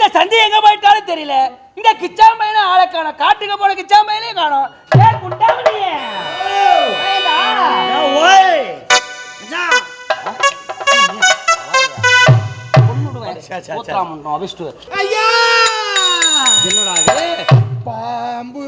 இந்த சந்தி எங்க போயிட்டாலும் தெரியல. இந்த கிச்சாம்பையில ஆளை காணோம். காட்டுக்கு போன கிச்சாம்பையிலே காணோம். ஏ குண்டாமணியே? பாம்பு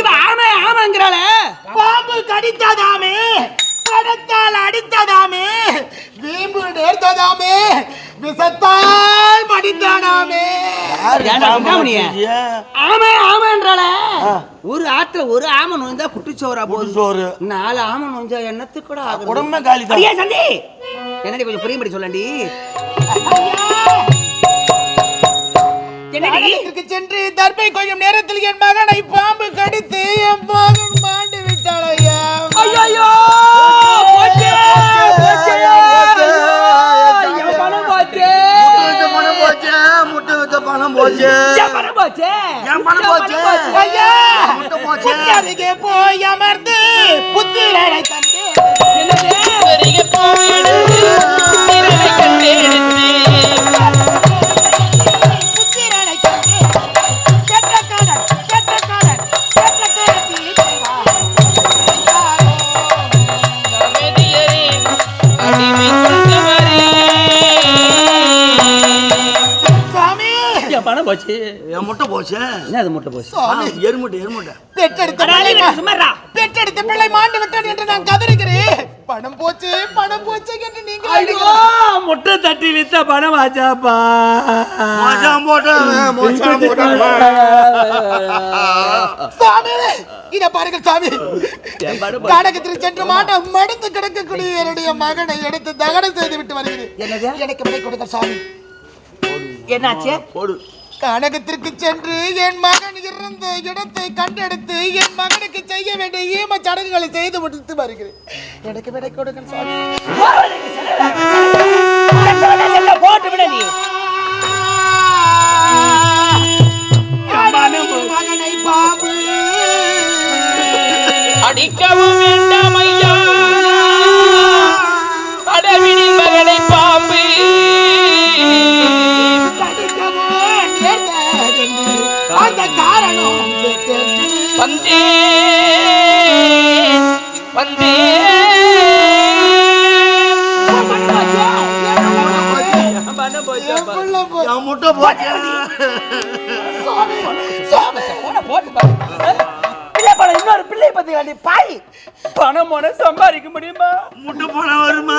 இவ ஆமை ஆமைங்கிறாளே. பாம்பு கடித்ததாமே கடத்தால் அடித்ததாமே வீம்பு நேர்த்ததாமே விசத்தால் மடித்தானாமே? ஆமை ஆமைன்றாளே. ஒரு ஆத்துல ஒரு ஆமை நோய்ந்தா குட்டிச்சோரா போகுது சோறு நாலு ஆமை நோஞ்சா என்னத்துக்கு கூட? உடம்பே காலி சந்தி! என்னடி கொஞ்சம் புரியும்படி சொல்லண்டி? என்னடி? சென்று தர்பை கொய்யும் நேரத்தில் என் மகனை பாம்பு கடித்து என் மகன் மாண்டு விட்டாள் ஐயா பணம் போச்சே! பணம் என் பணம். ஐயா போய் அமர்ந்து புத்திரனை என் பணம் போச்சு. என் முட்டை போச்சு? என்ன அது முட்டை போச்சு? எருமுட்டை எருமுட்டை. பெற்றெடுத்த பிள்ளை சும்மாடா. பெற்றெடுத்த பிள்ளை மாண்டு விட்டது என்று நான் கதறுகிறேன். பணம் போச்சு பணம் போச்சு என்று அழுகிறீர்கள். முட்டை தட்டி வித்த பணம் ஆச்சாப்பா. மோசம் போட்டவன் மோசம் சாமி இத பாருங்கள் சாமி. போச்சு. காடகத்தில் சென்று மாட்ட மடிந்து கிடக்கக்கூடிய என்னுடைய மகனை எடுத்து தகனம் செய்து விட்டு வருகிறேன். என்னது? எனக்கு விடை கொடுங்க சாமி. என்னாச்சு? போடு. கானகத்திற்கு சென்று என் மகன் இருந்த இடத்தை கண்டெடுத்து என் மகனுக்கு செய்ய வேண்டிய ஈம சடங்குகளை செய்து முடித்து வருகிறேன். எனக்கு விடை கொடுங்க போட்டு விட நீ. மகனை பாபு. அடிக்கவும் பணம் போச்சு என் முட்டை போச்சு பணம் இன்னொரு பிள்ளை பத்தி பாய். பணம் போன சம்பாதிக்க முடியுமா? முட்டை பணம் வருமா?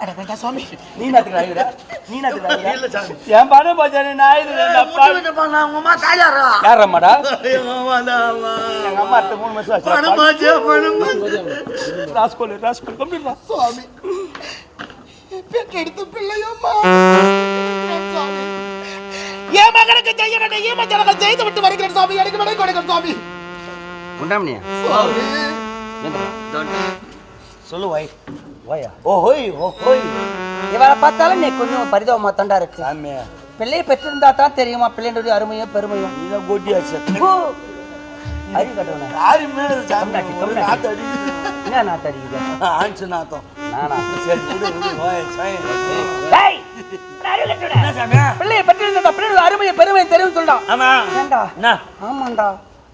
அட வேண்டாம் சாமி. நீ நாத்துக்கிறாங்க நீ சாமி. என் பணம் போச்சானே நான் பணம் உங்க அம்மா தாயாரா? யார் அம்மாடா எங்க அம்மா அடுத்த மூணு மாசம் பணம் ஆச்சு போச்சு பணம் போச்சு? Rascal rascal. கம்ப்ளீட் சுவாமி பெற்றெடுத்த பிள்ளையம்மா. என் மகனுக்கு செய்ய வேண்டிய ஈமச்சடங்கள் செய்து விட்டு வருகிறேன் சாமி எனக்கு விடை கொடுங்க சாமி உண்டாமணியா சாமி சொல்லு வாய். வாயா. ஓ ஹோய் ஓ ஹோய் இவரை பார்த்தாலும் நீ கொஞ்சம் பரிதாபமா தாண்டா இருக்கு. சாமி பிள்ளையை பெற்றிருந்தா தான் தெரியுமா? பிள்ளைன்றது அருமையும் பெருமையும். இதை கொட்டியாச்சு. ஓ, அறிவு கட்டவன யாரு மேல அடிக்குது. என்ன நான் தெரியுது? ஆன்சு நாத்தம் நானா சரி விடு விடு ஓய், சாமி. டேய், அறிவு கட்டவனே. என்ன சாமி? பிள்ளையை பெற்றிருந்தா பிள்ளையோட அருமையை பெருமையை தெரியும் சொல்றான். ஆமா. ஏண்டா? என்ன? ஆமாண்டா.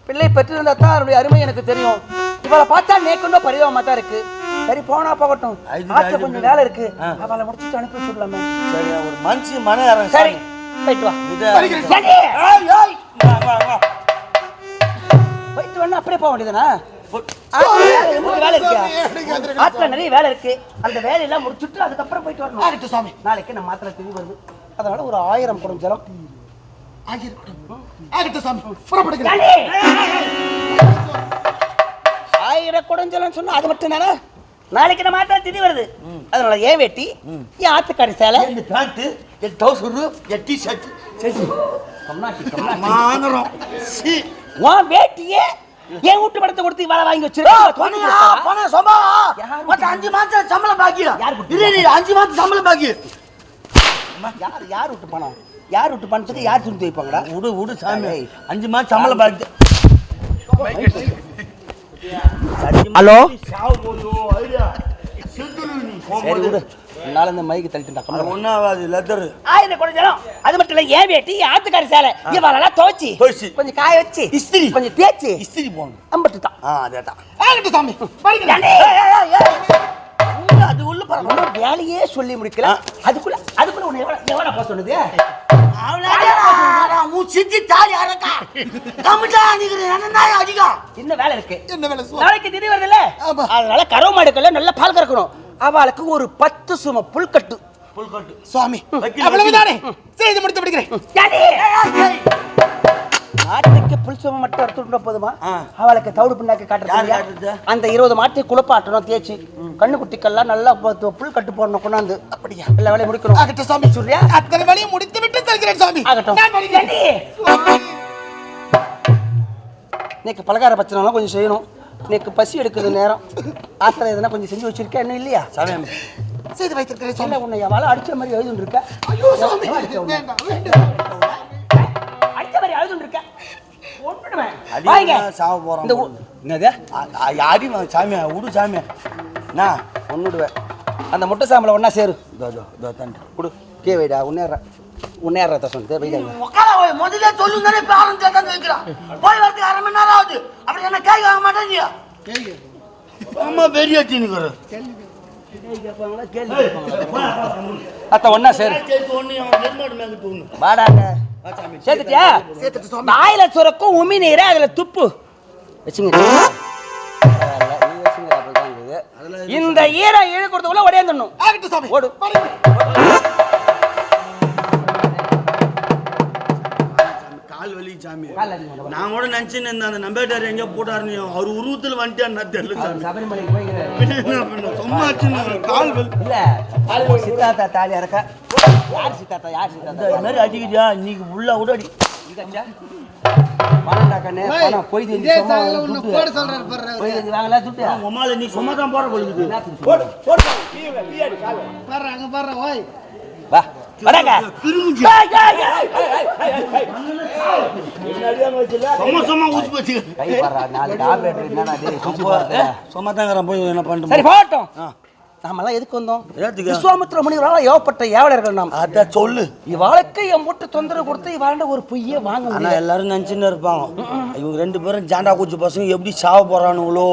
பிள்ளை பெற்றிருந்தா தான் அவருடைய அருமை எனக்கு தெரியும். இவளை பார்த்தா நேக்குண்டோ பரிதாபமா தான் இருக்கு. சரி போனா போகட்டும். ஆத்துல கொஞ்சம். வேலை இருக்கு. அவளை முடிச்சுட்டு அனுப்பி வச்சுடலாமே சரி ஒரு மனுஷன் மன சரி போயிட்டு வா. போயிட்டு வேணா அப்படியே போக வேண்டியதுனா வேலை இருக்கு ஆத்துல நிறைய வேலை இருக்கு அந்த வேலையெல்லாம் முடிச்சுட்டு அதுக்கப்புறம் போயிட்டு வரணும் சாமி நாளைக்கு நம்ம மாத்திரை திதி வருது அதனால ஒரு ஆயிரம் குடம் ஜலம் ஆகியிருக்கட்டும் ஆகட்டும் சாமி புறப்படுகிறேன்! ஆயிரம் குடஞ்சலம் சொன்னா அது மட்டும் தானே நாளைக்கு நம்ம ஆத்திர திதி வருது அதனால ஏன் வேட்டி என் ஆத்துக்காரி சேலை இந்த பேண்ட் என் டவுசரு என் டிஷர்ட் கம்னாட்டி கம்னாட்டி சி உன் வேட்டியே என் வீட்டு படத்தை கொடுத்து வேலை வாங்கி வச்சிருக்கா அஞ்சு மாசம் சம்பளம் பாக்கி. அஞ்சு மாசம் சம்பளம் பாக்கி. யார் யார் விட்டு பணம்? யார் விட்டு பணத்துக்கு யார் துணி வைப்பாங்கடா விடு விடு சாமி. அஞ்சு மாசம் சம்பளம் பாக்கி. ஹலோ? சாவு போதோ ஐடியா சரி விடு. என்னால இந்த மைக்கு கம்மல? ஒன்றாவது லெதர் ஆயிரம் குடஞ்சலம் அது மட்டும் இல்ல ஏன் வேட்டி ஆத்துக்காரி சேலை இவளெல்லாம் துவைச்சி துவைச்சு. கொஞ்சம் காய வச்சு இஸ்திரி. கொஞ்சம் தேய்ச்சி இஸ்திரி போகணும் அம்பட்டு தான். ஆ அதே தான். ஆகட்டும் சாமி அது உள்ள பரவாயில்ல வேலையே சொல்லி முடிக்கல. அதுக்குள்ள அதுக்குள்ள உன்னை எவ்வளவு எவ்வளவு போக சொன்னது? சித்தி தாலி அரக்கா கமிட்டா நிக்கிறேன் என்ன அதிகம்? என்ன வேலை இருக்கு? என்ன வேலை? நாளைக்கு திதி வருதுல்ல? ஆமா. அதனால கறவை மாடுக்கல்ல நல்லா பால் கறக்கணும். அவளுக்கு ஒரு பத்து சும புல்கட்டு. புல்கட்டு. சுவாமி அவ்வளவுதானே? செய்து முடித்து விடுகிறேன். டாடி! மாட்டுக்கு புல் சும மட்டும் எடுத்துட்டு போதுமா. அவளுக்கு தவிடு பின்னாக்கு காட்டுறது? அந்த இருபது மாட்டை குளிப்பாட்டணும் தேய்ச்சி. கண்ணு குட்டிக்கெல்லாம் நல்லா புல் கட்டு போடணும் கொண்டாந்து. அப்படியா? எல்லா வேலையும் முடிக்கணும். ஆகட்டும் சாமி சொல்றியா? அத்தனை வழியும் முடித்து விட்டு செல்கிறேன் சாமி ஆகட்டும்! நேக்கு பலகார பச்சனைலாம் கொஞ்சம் செய்யணும். நேக்கு பசி எடுக்குது நேரம். ஆத்திரம் எதுனா கொஞ்சம் செஞ்சு வச்சிருக்கேன் இன்னும் இல்லையா? சாமி செய்து வைத்திருக்கிறேன் சாமி. இல்ல உன்னை வாழை அடிச்ச மாதிரி எழுதுன்னு இருக்க ஐயோ சாமி. அடிச்ச உன்னை. வேண்டாம் வேண்டாம். அடிச்ச மாதிரி எழுதுன்னு இருக்க ஒன்றுடுவேன் அடி சாவ போறோம் இந்த ஊ- என்னது? அடி சாமி விடு சாமி. என்ன? ஒன்றுடுவேன் அந்த முட்டை சாம்பலை ஒன்றா சேரு. தண்டு கொடு. கே வைடா உன்னேற உன்னேற சொன்னது வைடா உட்கார போய் முதல்ல சொல்லுங்க தானே இப்ப ஆரம்பிச்சு தான் வைக்கிறான் போய் வரதுக்கு அரை மணி நேரம் ஆகுது. அப்படி என்ன வாங்க ஆமா பெரிய டீனுக்கு அத்த சேரு. வாடாங்க சேர்த்துட்டியா? வாயில சுரக்கும் உமி நீரை அதுல துப்பு. வச்சுங்க. இந்த ஈரம் இழு கொடுத்தக்குள்ள உடையாந்துடணும். ஆகட்டும் சாமி. ஓடு. சாமி. இந்த நான் கூட நினைச்சுன்னு இருந்தேன் அந்த நம்பேட்டார் எங்க போட்டாருன்னு. அவர் உருவத்தில் வந்துட்டான்னு தெரியல சாமி. சும்மா கால் இல்ல சித்தாத்தா தாலி இறக்க யார் சித்தாத்தா யார் இந்த சித்தாத்தா மாதிரி அடிக்கிறியா? இன்னைக்கு உள்ள விட அடி. சும்மா தான் போற கொள்ளுது வா வராங்க. திரும்பி ஏய், ஏய், ஏய், ஏய், ஏய். சும்மா சும்மா ஊசி போச்சு. கை பாடுறா நாளைக்கு ஆபரேட்டர் என்னடா டேய் சுத்தி பாருடா. சும்மா தான் போய் என்ன சரி பண்ணிட்டு போகட்டும் நாமெல்லாம் எதுக்கு வந்தோம்? ஏத்துக்க. விஸ்வாமித்திர முனிவரால் ஏவப்பட்ட ஏவலர்கள் நாம். அத சொல்லு. இவாளுக்கு என் முட்டு தொந்தரவு கொடுத்து இவாண்ட ஒரு பொய்யே வாங்க ஆனா முடியல எல்லாரும் நினைச்சுன்னு இருப்பாங்க. இவங்க ரெண்டு பேரும் ஜாண்டா கூச்சி பசங்க எப்படி சாவ போறானுங்களோ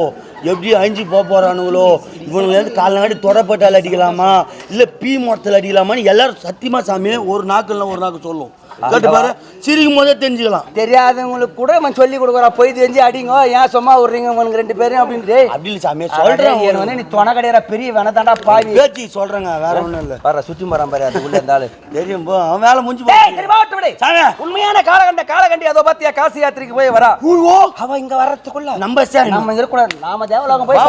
எப்படி அழிஞ்சு போக போறானுங்களோ இவனுங்க காலநாடி தொடப்பட்டால் அடிக்கலாமா? இல்ல பீ மரத்தில் அடிக்கலாமான்னு எல்லாரும் சத்தியமா சாமி ஒரு நாக்கு இல்லை ஒரு நாக்கு சொல்லும். கேட்டு பாரு. சிரிக்கும் போதே தெரிஞ்சுக்கலாம். தெரியாதவங்களுக்கு கூட இவன் சொல்லி கொடுக்குறா. பொய் தெரிஞ்சு அடிங்க. ஏன் சும்மா விடுறீங்க இவனுக்கு ரெண்டு பேரும் அப்படின்ட்டு. அப்படி இல்லை சாமி சொல்றேன் சொல்றேன் வந்து நீ தொண கடையிற பெரிய வேணதாண்டா பாவி. பேச்சு சொல்றேங்க வேற ஒண்ணும் இல்ல. வர சுற்றி மரம் பாரு அதுக்குள்ள இருந்தாலும் தெரியும் போ அவன் வேலை முடிஞ்சு. உண்மையான காலகண்ட காலகண்டி அதோ பாத்தியா காசி யாத்திரைக்கு போய் வரா. அவ இங்க வர்றதுக்குள்ள. நம்ம சார் நம்ம இருக்கக்கூடாது. நாம தேவலோகம் போய்